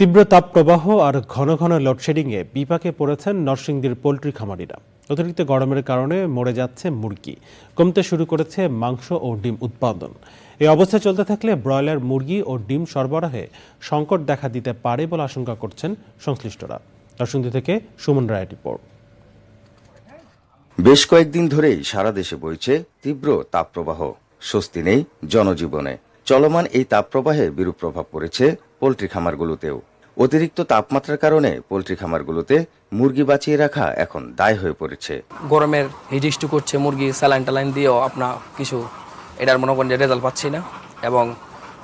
তীব্র তাপপ্রবাহ আর ঘন ঘন লোডশেডিংয়ে বিপাকে পড়েছেন নরসিংদীর পোলট্রি খামারিরা। অতিরিক্ত গরমের কারণে মরে যাচ্ছে মুরগি। কমতে শুরু করেছে মাংস ও ডিম উৎপাদন। এই অবস্থা চলতে থাকলে ব্রয়লার, মুরগি ও ডিম সরবরাহে সংকট দেখা দিতে পারে বলে আশঙ্কা করছেন সংশ্লিষ্টরা। নরসিংদী থেকে সুমন রায় রিপোর্ট। বেশ কয়েকদিন ধরেই সারা দেশে বইছে তীব্র তাপপ্রবাহ। স্বস্তি নেই জনজীবনে। চলমান এই তাপপ্রবাহে বিরূপ প্রভাব পড়েছে পোলট্রি খামারগুলোতেও। অতিরিক্ত তাপমাত্রার কারণে পোলট্রি খামারগুলোতে মুরগি বাঁচিয়ে রাখা এখন দায় হয়ে পড়েছে। গরমের হিট করছে মুরগি স্যালাইন টালাইন দিয়েও আপনার কিছু এটার মনে করেন রেজাল্ট পাচ্ছি না। এবং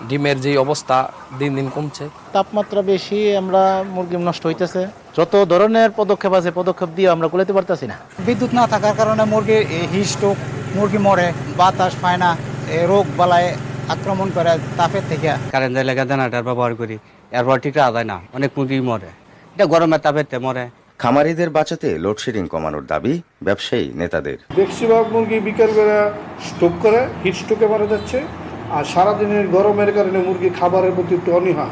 ডিমের যে অবস্থা দিন দিন কমছে। তাপমাত্রা বেশি আমরা মুরগি নষ্ট হইতেছে। যত ধরনের পদক্ষেপ আছে পদক্ষেপ দিয়ে আমরা কুলাতে পারতেছি না। বিদ্যুৎ না থাকার কারণে মুরগির হিস্টোক মুরগি মরে বাতাস পায় না রোগ বালায় আক্রমণ করে তাপের থেকে। কারেন্টের লেগে দানাটার ব্যবহার করি এরপর ঠিক আদায় না অনেক মুরগি মরে। এটা গরমের তাপেতে মরে। খামারিদের বাঁচাতে লোডশেডিং কমানোর দাবি ব্যবসায়ী নেতাদের। বেশিরভাগ মুরগি বিকেলবেলা স্টোক করে হিট স্টোকে মারা যাচ্ছে আর সারাদিনের গরমের কারণে মুরগি খাবারের প্রতি একটু অনীহা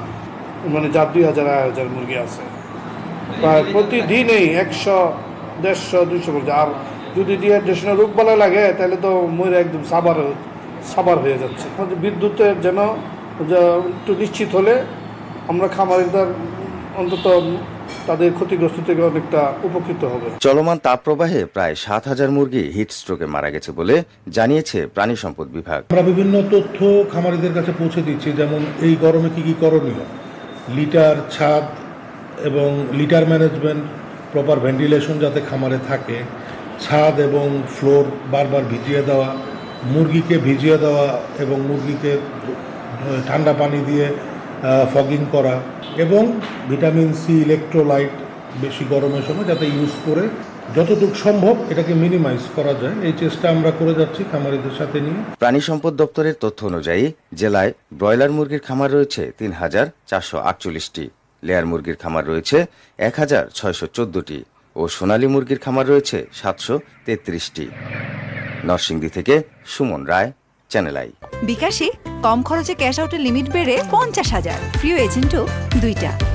মানে যার দুই হাজার আড়াই হাজার মুরগি আছে। প্রায় প্রতিদিনই একশো দেড়শো দুশো মুরগি আর যদি ডিহাইড্রেশনের রোগ বলা লাগে তাহলে তো মরে একদম সাবার সাবার হয়ে যাচ্ছে। বিদ্যুতের যেন যে একটু নিশ্চিত হলে আমরা খামারিদের অন্তত তাদের ক্ষতিগ্রস্ত থেকে অনেকটা উপকৃত হবে। চলমান তাপপ্রবাহে প্রায় সাত হাজার মুরগি হিট স্ট্রোকে মারা গেছে বলে জানিয়েছে প্রাণী সম্পদ বিভাগ। আমরা বিভিন্ন তথ্য খামারিদের কাছে পৌঁছে দিচ্ছি যেমন এই গরমে কি কি করণীয়? লিটার ছাদ এবং লিটার ম্যানেজমেন্ট প্রপার ভেন্টিলেশন যাতে খামারে থাকে ছাদ এবং ফ্লোর বারবার ভিজিয়ে দেওয়া মুরগিকে ভিজিয়ে দেওয়া এবং মুরগিকে ঠান্ডা পানি দিয়ে ফগিং করা এবং ভিটামিন সি ইলেকট্রোলাইট বেশি গরমের সময় যাতে ইউজ করে যতটুকু সম্ভব এটাকে মিনিমাইজ করা যায়। এই চেষ্টা আমরা করে যাচ্ছি খামারিদের সাথে নিয়ে। প্রাণী সম্পদ দপ্তরের তথ্য অনুযায়ী জেলায় ব্রয়লার মুরগির খামার রয়েছে তিন হাজার চারশো আটচল্লিশটি, লেয়ার মুরগির খামার রয়েছে এক হাজার ছয়শো চোদ্দটি ও সোনালী মুরগির খামার রয়েছে সাতশো তেত্রিশটি। নরসিংদী থেকে সুমন রায় চ্যানেল আই বিকাশে কম খরচে ক্যাশ আউটের লিমিট বেড়ে পঞ্চাশ হাজার। প্রিয় এজেন্টও দুইটা।